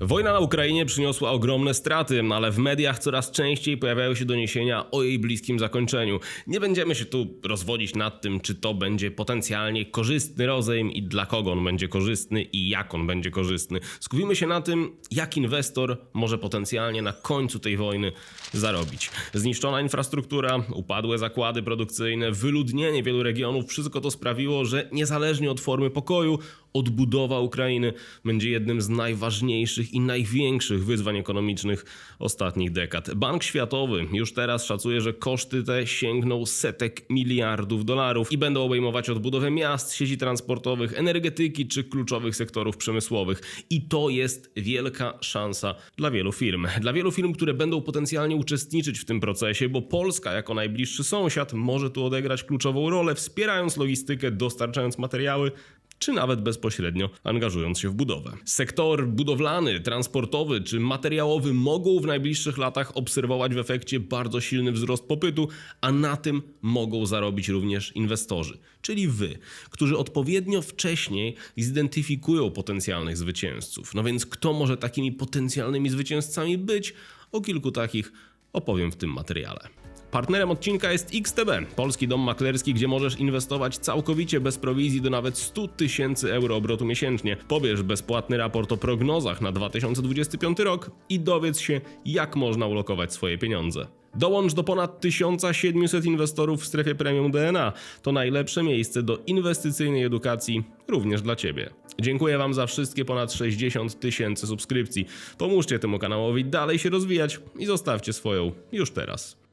Wojna na Ukrainie przyniosła ogromne straty, ale w mediach coraz częściej pojawiają się doniesienia o jej bliskim zakończeniu. Nie będziemy się tu rozwodzić nad tym, czy to będzie potencjalnie korzystny rozejm i dla kogo on będzie korzystny i jak on będzie korzystny. Skupimy się na tym, jak inwestor może potencjalnie na końcu tej wojny zarobić. Zniszczona infrastruktura, upadłe zakłady produkcyjne, wyludnienie wielu regionów, wszystko to sprawiło, że niezależnie od formy pokoju, odbudowa Ukrainy będzie jednym z najważniejszych i największych wyzwań ekonomicznych ostatnich dekad. Bank Światowy już teraz szacuje, że koszty te sięgną setek miliardów dolarów i będą obejmować odbudowę miast, sieci transportowych, energetyki czy kluczowych sektorów przemysłowych. I to jest wielka szansa dla wielu firm. Dla wielu firm, które będą potencjalnie uczestniczyć w tym procesie, bo Polska jako najbliższy sąsiad może tu odegrać kluczową rolę, wspierając logistykę, dostarczając materiały czy nawet bezpośrednio angażując się w budowę. Sektor budowlany, transportowy czy materiałowy mogą w najbliższych latach obserwować w efekcie bardzo silny wzrost popytu, a na tym mogą zarobić również inwestorzy, czyli wy, którzy odpowiednio wcześniej zidentyfikują potencjalnych zwycięzców. No więc kto może takimi potencjalnymi zwycięzcami być? O kilku takich opowiem w tym materiale. Partnerem odcinka jest XTB, polski dom maklerski, gdzie możesz inwestować całkowicie bez prowizji do nawet 100 tysięcy euro obrotu miesięcznie. Pobierz bezpłatny raport o prognozach na 2025 rok i dowiedz się, jak można ulokować swoje pieniądze. Dołącz do ponad 1700 inwestorów w strefie premium DNA. To najlepsze miejsce do inwestycyjnej edukacji również dla Ciebie. Dziękuję Wam za wszystkie ponad 60 tysięcy subskrypcji. Pomóżcie temu kanałowi dalej się rozwijać i zostawcie swoją już teraz.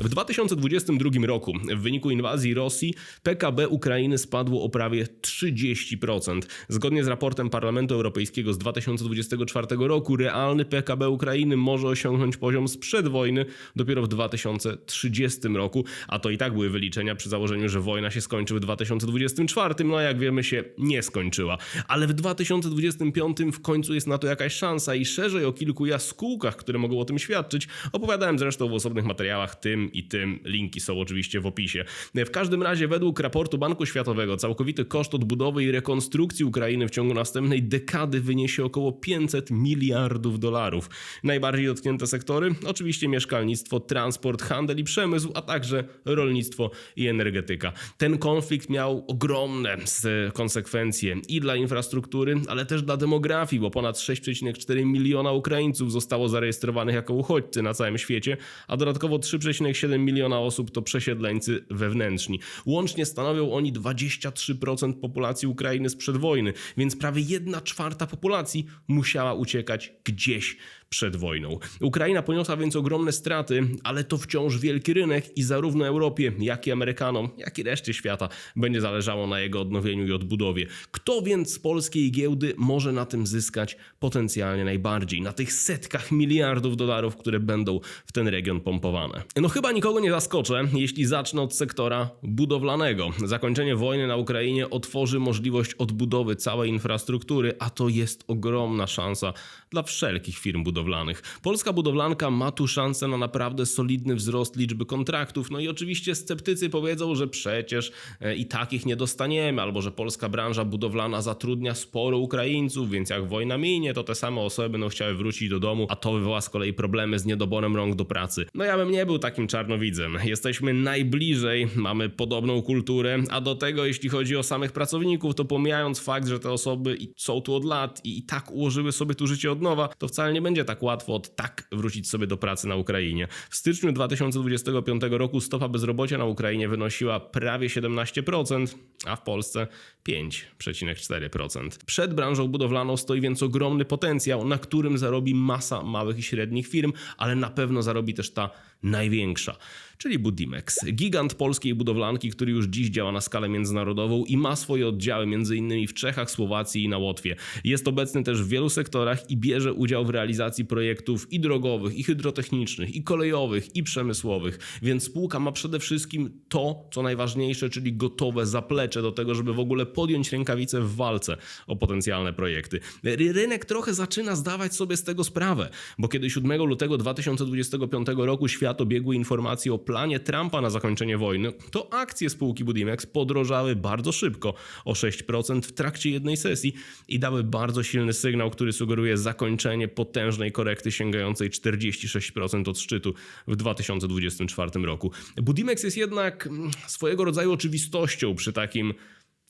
W 2022 roku w wyniku inwazji Rosji PKB Ukrainy spadło o prawie 30%. Zgodnie z raportem Parlamentu Europejskiego z 2024 roku realny PKB Ukrainy może osiągnąć poziom sprzed wojny dopiero w 2030 roku, a to i tak były wyliczenia przy założeniu, że wojna się skończy w 2024, no a jak wiemy się nie skończyła. Ale w 2025 w końcu jest na to jakaś szansa i szerzej o kilku jaskółkach, które mogą o tym świadczyć, opowiadałem zresztą w osobnych materiałach tym i tym. Linki są oczywiście w opisie. W każdym razie, według raportu Banku Światowego, całkowity koszt odbudowy i rekonstrukcji Ukrainy w ciągu następnej dekady wyniesie około 500 miliardów dolarów. Najbardziej dotknięte sektory? Oczywiście mieszkalnictwo, transport, handel i przemysł, a także rolnictwo i energetyka. Ten konflikt miał ogromne konsekwencje i dla infrastruktury, ale też dla demografii, bo ponad 6,4 miliona Ukraińców zostało zarejestrowanych jako uchodźcy na całym świecie, a dodatkowo 3,7 miliona osób to przesiedleńcy wewnętrzni. Łącznie stanowią oni 23% populacji Ukrainy sprzed wojny, więc prawie 1 czwarta populacji musiała uciekać gdzieś przed wojną. Ukraina poniosła więc ogromne straty, ale to wciąż wielki rynek i zarówno Europie, jak i Amerykanom, jak i reszcie świata będzie zależało na jego odnowieniu i odbudowie. Kto więc z polskiej giełdy może na tym zyskać potencjalnie najbardziej? Na tych setkach miliardów dolarów, które będą w ten region pompowane. No chyba nikogo nie zaskoczę, jeśli zacznę od sektora budowlanego. Zakończenie wojny na Ukrainie otworzy możliwość odbudowy całej infrastruktury, a to jest ogromna szansa dla wszelkich firm budowlanych. Polska budowlanka ma tu szansę na naprawdę solidny wzrost liczby kontraktów. No i oczywiście sceptycy powiedzą, że przecież e, i takich nie dostaniemy, albo że polska branża budowlana zatrudnia sporo Ukraińców, więc jak wojna minie, to te same osoby będą chciały wrócić do domu, a to wywoła z kolei problemy z niedoborem rąk do pracy. No ja bym nie był takim czarnowidzem. Jesteśmy najbliżej, mamy podobną kulturę, a do tego jeśli chodzi o samych pracowników, to pomijając fakt, że te osoby są tu od lat i, tak ułożyły sobie tu życie od nowa, to wcale nie będzie tak łatwo od tak wrócić sobie do pracy na Ukrainie. W styczniu 2025 roku stopa bezrobocia na Ukrainie wynosiła prawie 17%, a w Polsce 5,4%. Przed branżą budowlaną stoi więc ogromny potencjał, na którym zarobi masa małych i średnich firm, ale na pewno zarobi też ta największa, czyli Budimex. Gigant polskiej budowlanki, który już dziś działa na skalę międzynarodową i ma swoje oddziały m.in. w Czechach, Słowacji i na Łotwie. Jest obecny też w wielu sektorach i bierze udział w realizacji projektów i drogowych, i hydrotechnicznych, i kolejowych, i przemysłowych. Więc spółka ma przede wszystkim to, co najważniejsze, czyli gotowe zaplecze do tego, żeby w ogóle podjąć rękawice w walce o potencjalne projekty. Rynek trochę zaczyna zdawać sobie z tego sprawę, bo kiedy 7 lutego 2025 roku świat obiegły informacje o planie Trumpa na zakończenie wojny, to akcje spółki Budimex podrożały bardzo szybko, o 6% w trakcie jednej sesji i dały bardzo silny sygnał, który sugeruje zakończenie potężnej korekty sięgającej 46% od szczytu w 2024 roku. Budimex jest jednak mm, swojego rodzaju oczywistością przy takim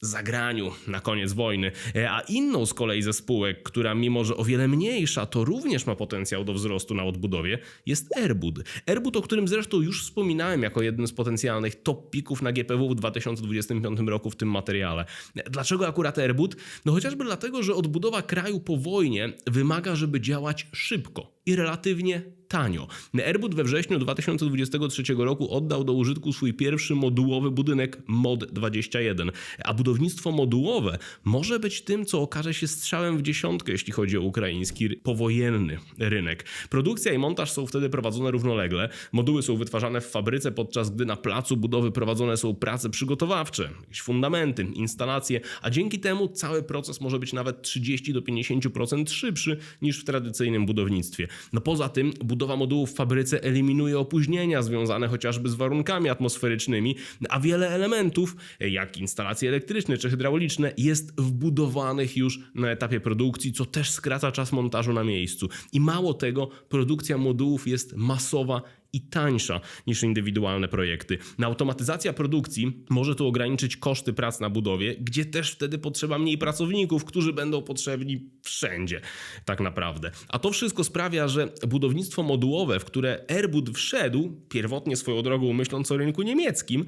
zagraniu na koniec wojny, E, a inną z kolei ze spółek, która mimo że o wiele mniejsza, to również ma potencjał do wzrostu na odbudowie, jest Airbud. Airbud, o którym zresztą już wspominałem jako jednym z potencjalnych top pików na GPW w 2025 roku w tym materiale. E, Dlaczego akurat Airbud? No chociażby dlatego, że odbudowa kraju po wojnie wymaga, żeby działać szybko i relatywnie tanio. Airbud we wrześniu 2023 roku oddał do użytku swój pierwszy modułowy budynek MOD 21, a budownictwo modułowe może być tym, co okaże się strzałem w dziesiątkę, jeśli chodzi o ukraiński powojenny rynek. Produkcja i montaż są wtedy prowadzone równolegle. Moduły są wytwarzane w fabryce, podczas gdy na placu budowy prowadzone są prace przygotowawcze, jakieś fundamenty, instalacje, a dzięki temu cały proces może być nawet 30 do 50% szybszy niż w tradycyjnym budownictwie. No poza tym budowa modułów w fabryce eliminuje opóźnienia związane chociażby z warunkami atmosferycznymi, a wiele elementów, jak instalacje elektryczne czy hydrauliczne, jest wbudowanych już na etapie produkcji, co też skraca czas montażu na miejscu. I mało tego, produkcja modułów jest masowa i tańsza niż indywidualne projekty. Na automatyzacja produkcji może tu ograniczyć koszty prac na budowie, gdzie też wtedy potrzeba mniej pracowników, którzy będą potrzebni wszędzie, tak naprawdę. A to wszystko sprawia, że budownictwo modułowe, w które Airbud wszedł, pierwotnie swoją drogą myśląc o rynku niemieckim,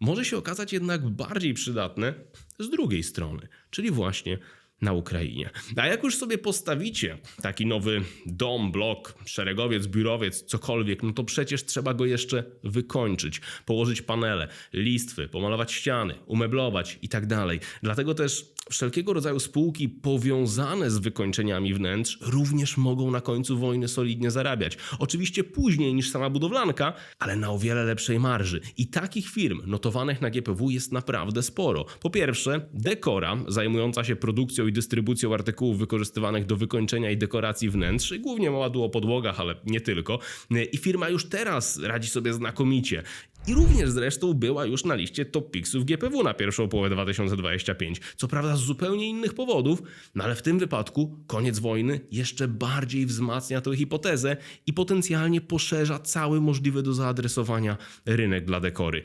może się okazać jednak bardziej przydatne z drugiej strony, czyli właśnie na Ukrainie. A jak już sobie postawicie taki nowy dom, blok, szeregowiec, biurowiec, cokolwiek, no to przecież trzeba go jeszcze wykończyć, położyć panele, listwy, pomalować ściany, umeblować i tak dalej. Dlatego też wszelkiego rodzaju spółki powiązane z wykończeniami wnętrz również mogą na końcu wojny solidnie zarabiać. Oczywiście później niż sama budowlanka, ale na o wiele lepszej marży. I takich firm notowanych na GPW jest naprawdę sporo. Po pierwsze, Dekora, zajmująca się produkcją i dystrybucją artykułów wykorzystywanych do wykończenia i dekoracji wnętrz, głównie mowa tu o podłogach, ale nie tylko. I firma już teraz radzi sobie znakomicie. I również zresztą była już na liście top picksów GPW na pierwszą połowę 2025. Co prawda z zupełnie innych powodów, no ale w tym wypadku koniec wojny jeszcze bardziej wzmacnia tę hipotezę i potencjalnie poszerza cały możliwy do zaadresowania rynek dla dekory.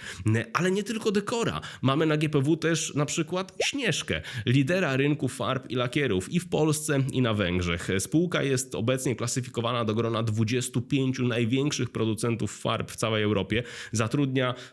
Ale nie tylko dekora. Mamy na GPW też na przykład Śnieżkę, lidera rynku farb i lakierów i w Polsce i na Węgrzech. Spółka jest obecnie klasyfikowana do grona 25 największych producentów farb w całej Europie. Zatrudnia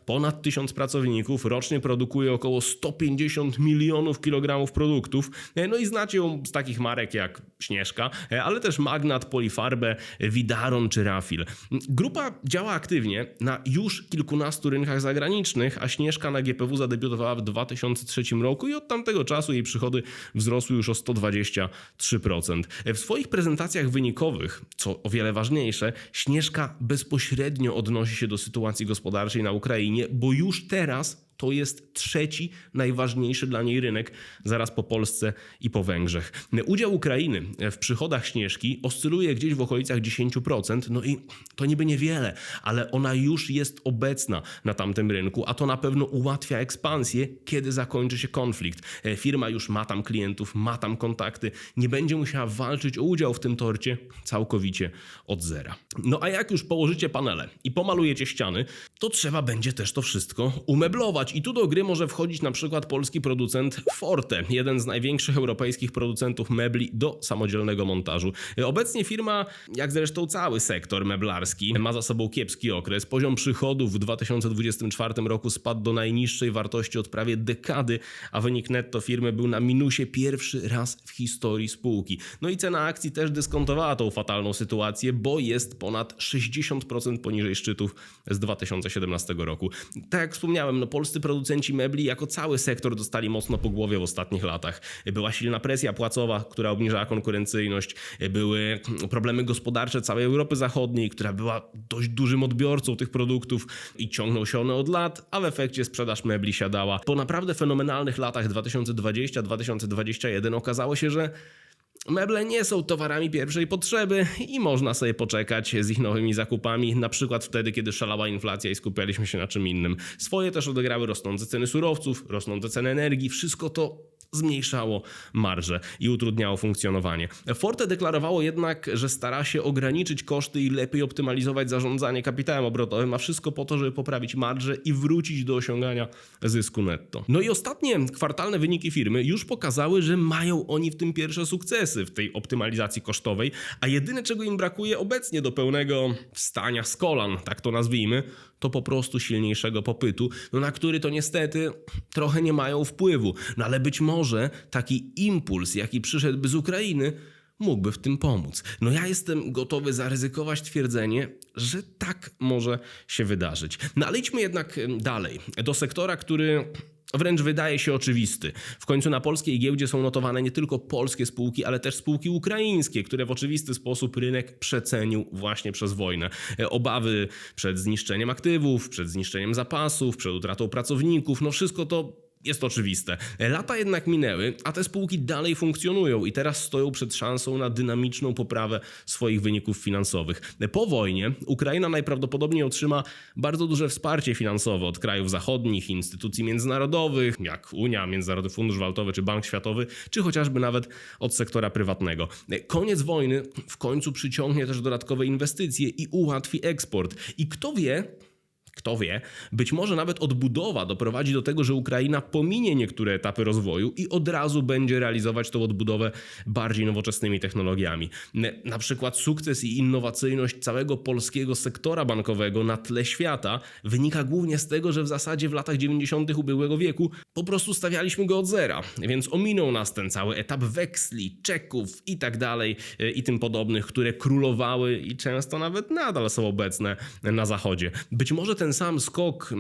ponad 1000 pracowników, rocznie produkuje około 150 milionów kilogramów produktów. No i znacie ją z takich marek jak Śnieżka, ale też Magnat, Polifarbę, Widaron czy Rafil. Grupa działa aktywnie na już kilkunastu rynkach zagranicznych, a Śnieżka na GPW zadebiutowała w 2003 roku i od tamtego czasu jej przychody wzrosły już o 123%. W swoich prezentacjach wynikowych, co o wiele ważniejsze, Śnieżka bezpośrednio odnosi się do sytuacji gospodarczej na Ukrainie, bo już teraz to jest trzeci najważniejszy dla niej rynek, zaraz po Polsce i po Węgrzech. Udział Ukrainy w przychodach Śnieżki oscyluje gdzieś w okolicach 10%, no i to niby niewiele, ale ona już jest obecna na tamtym rynku, a to na pewno ułatwia ekspansję, kiedy zakończy się konflikt. Firma już ma tam klientów, ma tam kontakty, nie będzie musiała walczyć o udział w tym torcie całkowicie od zera. No a jak już położycie panele i pomalujecie ściany, to trzeba będzie też to wszystko umeblować. I tu do gry może wchodzić na przykład polski producent Forte, jeden z największych europejskich producentów mebli do samodzielnego montażu. Obecnie firma, jak zresztą cały sektor meblarski, ma za sobą kiepski okres. Poziom przychodów w 2024 roku spadł do najniższej wartości od prawie dekady, a wynik netto firmy był na minusie pierwszy raz w historii spółki. No i cena akcji też dyskontowała tą fatalną sytuację, bo jest ponad 60% poniżej szczytów z 2017 roku. Tak jak wspomniałem, no polscy producenci mebli jako cały sektor dostali mocno po głowie w ostatnich latach. Była silna presja płacowa, która obniżała konkurencyjność, były problemy gospodarcze całej Europy Zachodniej, która była dość dużym odbiorcą tych produktów i ciągnął się one od lat, a w efekcie sprzedaż mebli siadała. Po naprawdę fenomenalnych latach 2020-2021 okazało się, że Meble nie są towarami pierwszej potrzeby i można sobie poczekać z ich nowymi zakupami, na przykład wtedy, kiedy szalała inflacja i skupialiśmy się na czym innym. Swoje też odegrały rosnące ceny surowców, rosnące ceny energii, wszystko to zmniejszało marże i utrudniało funkcjonowanie. Forte deklarowało jednak, że stara się ograniczyć koszty i lepiej optymalizować zarządzanie kapitałem obrotowym, a wszystko po to, żeby poprawić marże i wrócić do osiągania zysku netto. No i ostatnie kwartalne wyniki firmy już pokazały, że mają oni w tym pierwsze sukcesy w tej optymalizacji kosztowej, a jedyne czego im brakuje obecnie do pełnego wstania z kolan, tak to nazwijmy, to po prostu silniejszego popytu, no na który to niestety trochę nie mają wpływu. No ale być może taki impuls, jaki przyszedłby z Ukrainy, mógłby w tym pomóc. No ja jestem gotowy zaryzykować twierdzenie, że tak może się wydarzyć. No ale idźmy jednak dalej, do sektora, który wręcz wydaje się oczywisty. W końcu na polskiej giełdzie są notowane nie tylko polskie spółki, ale też spółki ukraińskie, które w oczywisty sposób rynek przecenił właśnie przez wojnę. E, Obawy przed zniszczeniem aktywów, przed zniszczeniem zapasów, przed utratą pracowników, no wszystko to jest oczywiste. Lata jednak minęły, a te spółki dalej funkcjonują i teraz stoją przed szansą na dynamiczną poprawę swoich wyników finansowych. Po wojnie Ukraina najprawdopodobniej otrzyma bardzo duże wsparcie finansowe od krajów zachodnich, instytucji międzynarodowych, jak Unia, Międzynarodowy Fundusz Walutowy czy Bank Światowy, czy chociażby nawet od sektora prywatnego. Koniec wojny w końcu przyciągnie też dodatkowe inwestycje i ułatwi eksport. I kto wie, kto wie, być może nawet odbudowa doprowadzi do tego, że Ukraina pominie niektóre etapy rozwoju i od razu będzie realizować tą odbudowę bardziej nowoczesnymi technologiami. Na przykład sukces i innowacyjność całego polskiego sektora bankowego na tle świata wynika głównie z tego, że w zasadzie w latach 90. ubiegłego wieku po prostu stawialiśmy go od zera, więc ominął nas ten cały etap weksli, czeków i tak dalej e, i tym podobnych, które królowały i często nawet nadal są obecne na zachodzie. Być może ten sam skok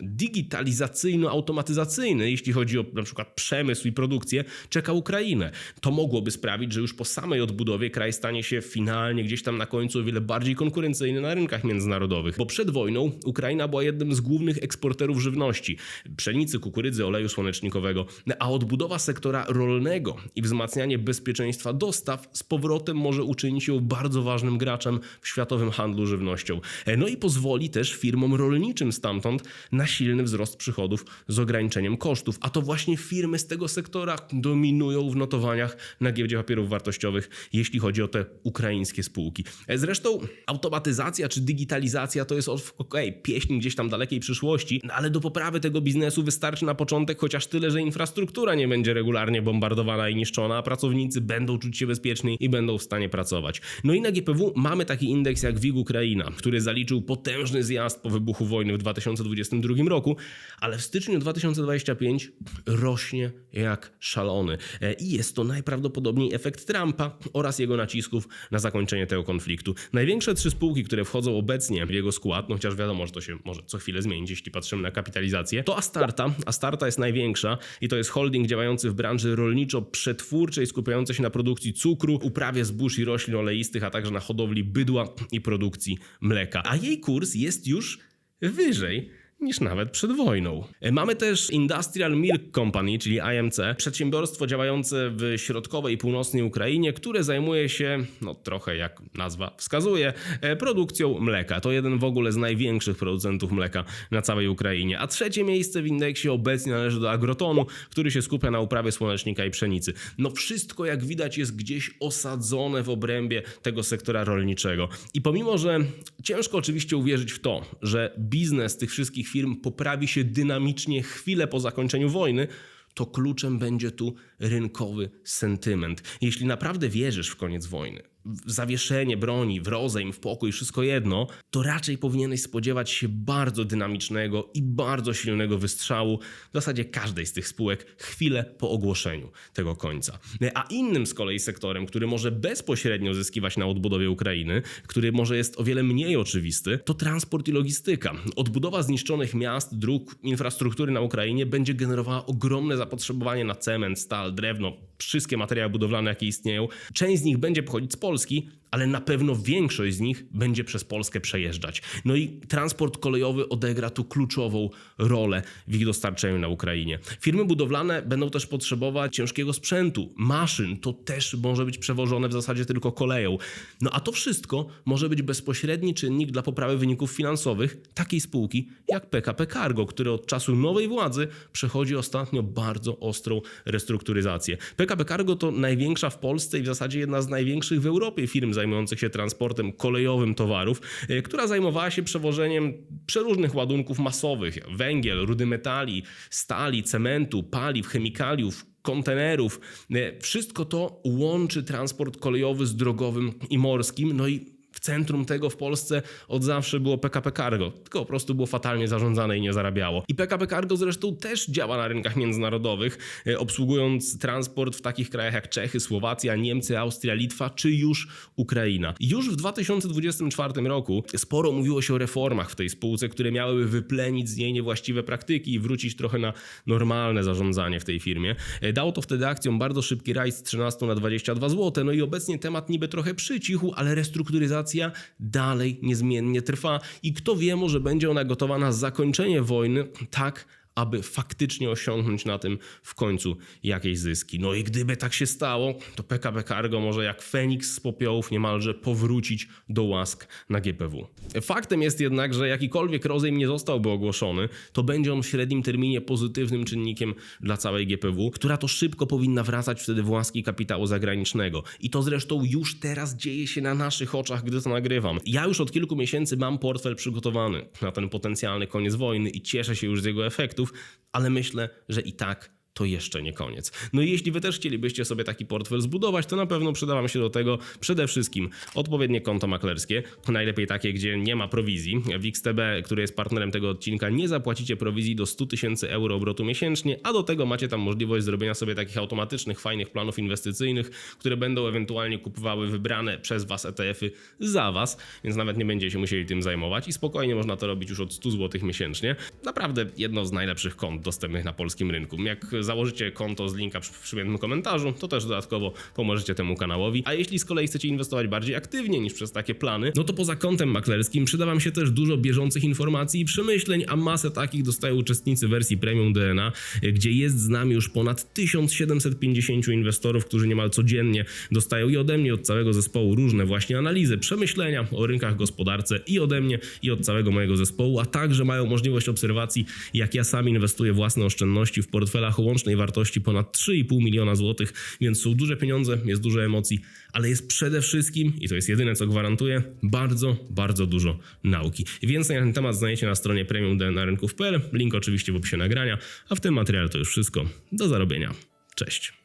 digitalizacyjno-automatyzacyjny, jeśli chodzi o na przykład przemysł i produkcję, czeka Ukrainę. To mogłoby sprawić, że już po samej odbudowie kraj stanie się finalnie gdzieś tam na końcu o wiele bardziej konkurencyjny na rynkach międzynarodowych. Bo przed wojną Ukraina była jednym z głównych eksporterów żywności, pszenicy, kukurydzy, oleju słonecznikowego, a odbudowa sektora rolnego i wzmacnianie bezpieczeństwa dostaw z powrotem może uczynić ją bardzo ważnym graczem w światowym handlu żywnością. No i pozwoli też firmom rolniczym stamtąd na silny wzrost przychodów z ograniczeniem kosztów, a to właśnie firmy z tego sektora dominują w notowaniach na giełdzie papierów wartościowych, jeśli chodzi o te ukraińskie spółki. Zresztą automatyzacja czy digitalizacja to jest okej, pieśń gdzieś tam dalekiej przyszłości, no ale do poprawy tego biznesu wystarczy na początek chociaż tyle, że infrastruktura nie będzie regularnie bombardowana i niszczona, a pracownicy będą czuć się bezpieczniej i będą w stanie pracować. No i na GPW mamy taki indeks jak WIG Ukraina, który zaliczył potężny zjazd po wybuchu wojny w 2022 roku, ale w styczniu 2025 rośnie jak szalony. E, I jest to najprawdopodobniej efekt Trumpa oraz jego nacisków na zakończenie tego konfliktu. Największe trzy spółki, które wchodzą obecnie w jego skład, no chociaż wiadomo, że to się może co chwilę zmienić, jeśli patrzymy na kapitalizację, to Astarta. Astarta jest największa i to jest holding działający w branży rolniczo-przetwórczej, skupiający się na produkcji cukru, uprawie zbóż i roślin oleistych, a także na hodowli bydła i produkcji mleka. A jej kurs jest już wyżej niż nawet przed wojną. E, Mamy też Industrial Milk Company, czyli IMC, przedsiębiorstwo działające w środkowej i północnej Ukrainie, które zajmuje się, no trochę jak nazwa wskazuje, e, produkcją mleka. To jeden w ogóle z największych producentów mleka na całej Ukrainie. A trzecie miejsce w indeksie obecnie należy do Agrotonu, który się skupia na uprawie słonecznika i pszenicy. No wszystko jak widać jest gdzieś osadzone w obrębie tego sektora rolniczego. I pomimo, że ciężko oczywiście uwierzyć w to, że biznes tych wszystkich firm poprawi się dynamicznie chwilę po zakończeniu wojny, to kluczem będzie tu rynkowy sentyment. Jeśli naprawdę wierzysz w koniec wojny, zawieszenie broni, w rozejm, w pokój, wszystko jedno, to raczej powinieneś spodziewać się bardzo dynamicznego i bardzo silnego wystrzału w zasadzie każdej z tych spółek chwilę po ogłoszeniu tego końca. A innym z kolei sektorem, który może bezpośrednio zyskiwać na odbudowie Ukrainy, który może jest o wiele mniej oczywisty, to transport i logistyka. Odbudowa zniszczonych miast, dróg, infrastruktury na Ukrainie będzie generowała ogromne zapotrzebowanie na cement, stal, drewno, wszystkie materiały budowlane, jakie istnieją. Część z nich będzie pochodzić z Polski, ale na pewno większość z nich będzie przez Polskę przejeżdżać. No i transport kolejowy odegra tu kluczową rolę w ich dostarczeniu na Ukrainie. Firmy budowlane będą też potrzebować ciężkiego sprzętu, maszyn, to też może być przewożone w zasadzie tylko koleją. No a to wszystko może być bezpośredni czynnik dla poprawy wyników finansowych takiej spółki jak PKP Cargo, które od czasu nowej władzy przechodzi ostatnio bardzo ostrą restrukturyzację. PKP Cargo to największa w Polsce i w zasadzie jedna z największych w Europie firm zajmujących się transportem kolejowym towarów, e, która zajmowała się przewożeniem przeróżnych ładunków masowych: węgiel, rudy metali, stali, cementu, paliw, chemikaliów, kontenerów. E, Wszystko to łączy transport kolejowy z drogowym i morskim. No i centrum tego w Polsce od zawsze było PKP Cargo, tylko po prostu było fatalnie zarządzane i nie zarabiało. I PKP Cargo zresztą też działa na rynkach międzynarodowych, e, obsługując transport w takich krajach jak Czechy, Słowacja, Niemcy, Austria, Litwa czy już Ukraina. Już w 2024 roku sporo mówiło się o reformach w tej spółce, które miałyby wyplenić z niej niewłaściwe praktyki i wrócić trochę na normalne zarządzanie w tej firmie. E, Dało to wtedy akcjom bardzo szybki rajs z 13 na 22 zł, no i obecnie temat niby trochę przycichł, ale restrukturyzacja dalej niezmiennie trwa. I kto wie, może będzie ona gotowa na zakończenie wojny. Tak, aby faktycznie osiągnąć na tym w końcu jakieś zyski. No i gdyby tak się stało, to PKP Cargo może jak Feniks z popiołów niemalże powrócić do łask na GPW. Faktem jest jednak, że jakikolwiek rozejm nie zostałby ogłoszony, to będzie on w średnim terminie pozytywnym czynnikiem dla całej GPW, która to szybko powinna wracać wtedy w łaski kapitału zagranicznego. I to zresztą już teraz dzieje się na naszych oczach, gdy to nagrywam. Ja już od kilku miesięcy mam portfel przygotowany na ten potencjalny koniec wojny i cieszę się już z jego efektów, ale myślę, że i tak to jeszcze nie koniec. No i jeśli wy też chcielibyście sobie taki portfel zbudować, to na pewno przyda wam się do tego przede wszystkim odpowiednie konto maklerskie, najlepiej takie, gdzie nie ma prowizji. W XTB, który jest partnerem tego odcinka, nie zapłacicie prowizji do 100 tysięcy euro obrotu miesięcznie, a do tego macie tam możliwość zrobienia sobie takich automatycznych, fajnych planów inwestycyjnych, które będą ewentualnie kupowały wybrane przez was ETF-y za was, więc nawet nie będziecie musieli tym zajmować i spokojnie można to robić już od 100 zł miesięcznie. Naprawdę jedno z najlepszych kont dostępnych na polskim rynku. Jak założycie konto z linka przy przyjemnym komentarzu, to też dodatkowo pomożecie temu kanałowi. A jeśli z kolei chcecie inwestować bardziej aktywnie niż przez takie plany, no to poza kontem maklerskim przyda wam się też dużo bieżących informacji i przemyśleń, a masę takich dostają uczestnicy wersji Premium DNA, gdzie jest z nami już ponad 1750 inwestorów, którzy niemal codziennie dostają i ode mnie, od całego zespołu różne właśnie analizy, przemyślenia o rynkach, gospodarce i ode mnie, i od całego mojego zespołu, a także mają możliwość obserwacji, jak ja sam inwestuję własne oszczędności w portfelach łącznej wartości ponad 3,5 miliona złotych, więc są duże pieniądze, jest dużo emocji, ale jest przede wszystkim, i to jest jedyne co gwarantuję, bardzo, bardzo dużo nauki. Więcej na ten temat znajdziecie na stronie premiumdnarynków.pl, link oczywiście w opisie nagrania, a w tym materiale to już wszystko. Do zarobienia. Cześć.